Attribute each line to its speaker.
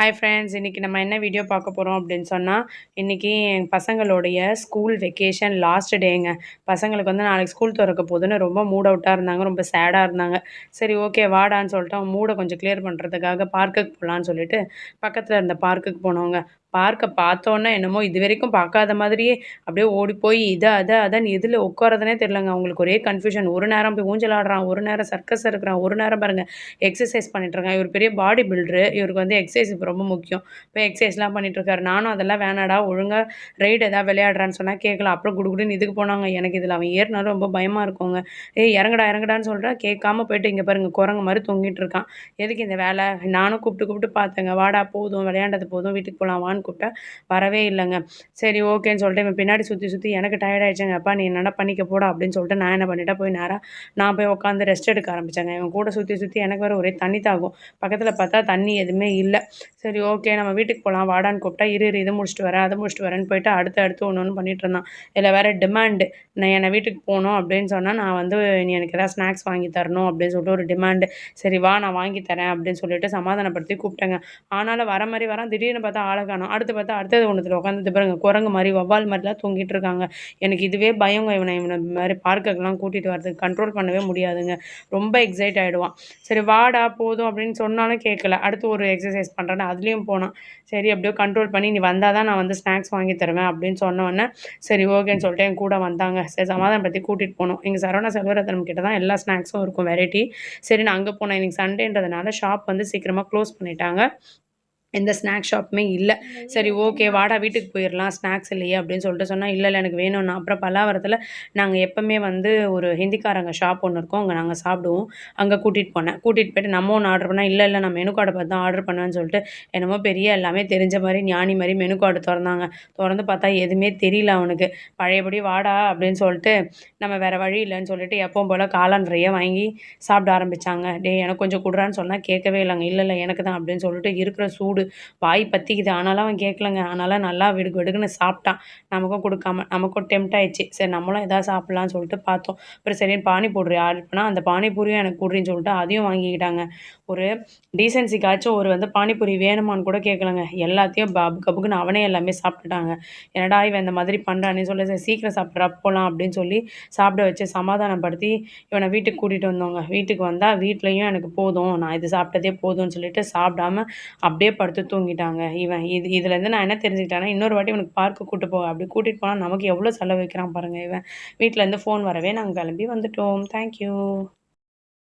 Speaker 1: Hi friends இன்றைக்கி நம்ம என்ன வீடியோ பார்க்க போகிறோம் அப்படின்னு சொன்னால் இன்றைக்கி என் பசங்களுடைய ஸ்கூல் வெக்கேஷன் லாஸ்ட் டேங்க பசங்களுக்கு வந்து நாளைக்கு ஸ்கூல் திறக்க போகுதுன்னு ரொம்ப மூட் அவுட்டாக இருந்தாங்க ரொம்ப சேடாக இருந்தாங்க. சரி ஓகே வாடான்னு சொல்லிட்டு அவன் மூடை கொஞ்சம் கிளியர் பண்ணுறதுக்காக பார்க்குக்கு போகலான்னு சொல்லிட்டு பக்கத்தில் இருந்த பார்க்குக்கு போனவங்க பார்க்கை பார்த்தோன்னே என்னமோ இது வரைக்கும் பார்க்காத மாதிரியே அப்படியே ஓடி போய் இதை அதை அதான் எதில் உட்காரதுனே தெரிலங்க அவங்களுக்கு ஒரே கன்ஃபியூஷன் ஒரு நேரம் போய் ஊஞ்சல் ஆடுறான் ஒரு நேரம் சர்க்கஸ் இருக்கிறான் ஒரு நேரம் பாருங்கள் எக்ஸசைஸ் பண்ணிட்டுருக்கான் இவர் பெரிய பாடி பில்டரு இவருக்கு வந்து எக்ஸசைஸ் இப்போ ரொம்ப முக்கியம். இப்போ எக்ஸசைஸ்லாம் பண்ணிட்டுருக்காரு நானும் அதெல்லாம் வேணாடா ஒழுங்காக ரைடு எதாவது விளையாடுறான்னு சொன்னால் கேட்கலாம். அப்புறம் குடுக்குடுன்னு இதுக்கு போனாங்க. எனக்கு இதில் அவன் ஏறினாலும் ரொம்ப பயமாக இருக்குங்க. ஏய் இறங்கடா இறங்கடான்னு சொல்கிறா கேட்காம போயிட்டு இங்கே பாருங்கள் குரங்கு மாதிரி தொங்கிட்டு இருக்கான். எதுக்கு இந்த வேலை? நானும் கூப்பிட்டு கூப்பிட்டு பார்த்தேங்க. வாடா போதும். விளையாண்டது போதும். வீட்டுக்கு போகலாம் வான்னு கூப்பிட்டா வரவே இல்லைங்க. சரி ஓகேன்னு சொல்லிட்டு இவன் பின்னாடி சுற்றி சுற்றி எனக்கு டயர்ட் ஆயிடுச்சுங்க. அப்பா நீ என்னடா பண்ணிக்க போடா? அப்படின்னு சொல்லிட்டு நான் என்ன பண்ணிட்டேன் போய் நேராக நான் போய் உட்காந்து ரெஸ்ட் எடுக்க ஆரம்பித்தேங்க இவன் கூட சுற்றி சுற்றி எனக்கு வேறு ஒரே தண்ணி தாகும். பக்கத்தில் பார்த்தா தண்ணி எதுவுமே இல்லை. சரி ஓகே நம்ம வீட்டுக்கு போகலாம் வாடான்னு கூப்பிட்டா இரு இரு இதை முடிச்சுட்டு வரேன் அதை முடிச்சுட்டு வரேன்னு போயிட்டு அடுத்து அடுத்து ஒன்று ஒன்று பண்ணிட்டு இருந்தான். இதில் வேறு டிமாண்டு நான் என்னை வீட்டுக்கு போகணும். அப்படின்னு சொன்னால் நான் வந்து நீ எனக்கு எதாவது ஸ்நாக்ஸ் வாங்கி தரணும். அப்படின்னு சொல்லிட்டு ஒரு டிமாண்டு சரி வா நான் வாங்கி தரேன். அப்படின்னு சொல்லிட்டு சமாதானப்படுத்தி கூப்பிட்டேங்க. ஆனாலும் வர மாதிரி வரான். திடீர்னு பார்த்தா ஆளை அடுத்து பார்த்தா அடுத்தது ஒன்றுத்தில் உட்காந்துட்டு பாருங்க குரங்கு மாதிரி வவ்வால் மாதிரிலாம் தூங்கிட்டு இருக்காங்க. எனக்கு இதுவே பயங்க இவனை இவனை இந்த மாதிரி பார்க்கலாம் கூட்டிகிட்டு வரதுக்கு கண்ட்ரோல் பண்ணவே முடியாதுங்க. ரொம்ப எக்ஸைட் ஆகிடுவான் சரி வாடா போதும் அப்படின்னு சொன்னாலும் கேட்கல. அடுத்து ஒரு எக்ஸசைஸ் பண்ணுறேன்னு அதுலேயும் போனான். சரி அப்படியே கண்ட்ரோல் பண்ணி நீ வந்தால் தான் நான் வந்து ஸ்நாக்ஸ் வாங்கி தருவேன் அப்படின்னு சொன்னோடனே சரி ஓகேன்னு சொல்லிட்டு என் கூட வந்தாங்க. சரி சமாதானப்படுத்தி கூட்டிகிட்டு போனோம். எங்கள் சரவணா செல்வரத்தனம் கிட்ட தான் எல்லா ஸ்நாக்ஸும் இருக்கும் வெரைட்டி சரி நான் அங்கே போனேன். இன்றைக்கி சண்டேன்றதுனால ஷாப் வந்து சீக்கிரமாக க்ளோஸ் பண்ணிட்டாங்க. எந்த ஸ்நாக்ஸ் ஷாப்புமே இல்லை. சரி ஓகே வாடா வீட்டுக்கு போயிடலாம் ஸ்நாக்ஸ் இல்லையே அப்படின்னு சொல்லிட்டு சொன்னால் இல்லை இல்லை எனக்கு வேணும்னா. அப்புறம் பல்லாவரத்தில் நாங்கள் எப்போவுமே வந்து ஒரு ஹிந்திக்காரங்க ஷாப் ஒன்று இருக்கோம் அங்கே நாங்கள் சாப்பிடுவோம். அங்கே கூட்டிகிட்டு போனேன். கூட்டிகிட்டு போயிட்டு நம்ம ஒன்று ஆர்டர் பண்ணால் இல்லை இல்லை நான் மெனு கார்டை பார்த்து தான் ஆர்டர் பண்ணுவேன்னு சொல்லிட்டு என்னமோ பெரிய எல்லாமே தெரிஞ்ச மாதிரி ஞானி மாதிரி மெனு கார்டு திறந்தாங்க. திறந்து பார்த்தா எதுவுமே தெரியல அவனுக்கு. பழையபடி வாடா அப்படின்னு சொல்லிட்டு நம்ம வேறு வழி இல்லைன்னு சொல்லிட்டு எப்பவும் போல் காளான் ஃப்ரையை வாங்கி சாப்பிட ஆரம்பித்தாங்க டே எனக்கு கொஞ்சம் கொடுறான்னு சொன்னால் கேட்கவே இல்லைங்க. இல்லை இல்லை எனக்கு தான் அப்படின்னு சொல்லிட்டு இருக்கிற சூடு வாய் பற்றிக்குது ஆனாலும் அவன் கேட்கலங்க ஆனாலும் நல்லா விடு வெடுக்குன்னு சாப்பிட்டான். நமக்கும் கொடுக்காம நமக்கும் டெம்ட் ஆயிடுச்சு. சரி நம்மளும் எதாவது சாப்பிட்லான்னு சொல்லிட்டு பார்த்தோம். அப்புறம் சரின்னு பானிபூரி ஆர்டர் பண்ணால் அந்த பானிபூரியும் எனக்கு கொடுறின்னு சொல்லிட்டு அதையும் வாங்கிக்கிட்டாங்க. ஒரு டீசென்சிக்காச்சும் ஒரு வந்து பானிபூரி வேணுமான்னு கூட கேட்கலங்க எல்லாத்தையும் பபு கபுக்குன்னு அவனே எல்லாமே சாப்பிட்டுட்டாங்க. என்னடா இவன் இந்த மாதிரி பண்ணுறானே சொல்லி சரி சீக்கிரம் சாப்பிட்றா போகலாம் அப்படின்னு சொல்லி சாப்பிட வச்சு சமாதானப்படுத்தி இவனை வீட்டுக்கு கூட்டிகிட்டு வந்தோங்க. வீட்டுக்கு வந்தால் வீட்லேயும் எனக்கு போதும். நான் இது சாப்பிட்டதே போதும்னு சொல்லிட்டு சாப்பிடாம அப்படியே படுத்து தூங்கிட்டாங்க. இவன் இது இதுலேருந்து நான் என்ன தெரிஞ்சுக்கிட்டேன்னா இன்னொரு வாட்டி இவனுக்கு பார்க்கு கூட்டு போக அப்படி கூட்டிகிட்டு போனால் நமக்கு எவ்வளோ செலவு வைக்கிறான் பாருங்கள் இவன் வீட்டிலேருந்து ஃபோன் வரவே நாங்கள் கிளம்பி வந்துட்டோம். தேங்க்யூ